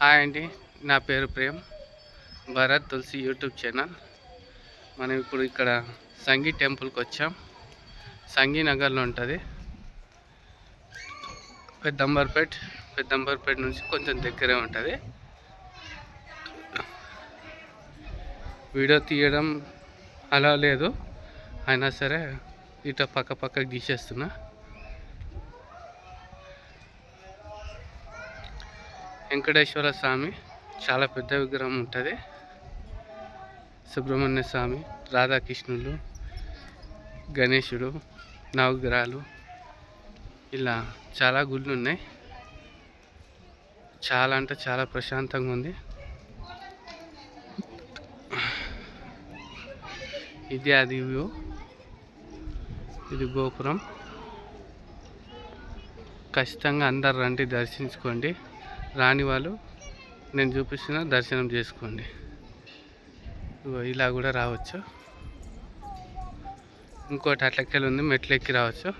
Hi అండి నా పేరు Prem. Bharat Tulasi YouTube channel. మనం ఇప్పుడు ఇక్కడ సంగీ టెంపుల్కి వచ్చాం. సంగీ నగర్లో ఉంటుంది. పెద్దంబర్పేట్ పెద్దంబర్పేట నుంచి కొంచెం దగ్గరే ఉంటుంది. వీడియో తీయడం అలా లేదు. అయినా సరే ఇట పక్క పక్క తీసేస్తున్నా. వెంకటేశ్వర స్వామి. చాలా పెద్ద విగ్రహం ఉంటుంది. సుబ్రహ్మణ్య స్వామి రాధాకృష్ణులు గణేశుడు నవగ్రహాలు. ఇలా చాలా గుళ్ళు ఉన్నాయి. చాలా అంటే చాలా ప్రశాంతంగా ఉంది. ఇది అది వ్యూ. ఇది గోపురం. ఖచ్చితంగా అందరు రండి దర్శించుకోండి. రాని వాళ్ళు నేను చూపిస్తున్న దర్శనం చేసుకోండి. ఇలా కూడా రావచ్చు. ఇంకోటి అట్లకెళ్ళి ఉంది మెట్లు ఎక్కి రావచ్చు.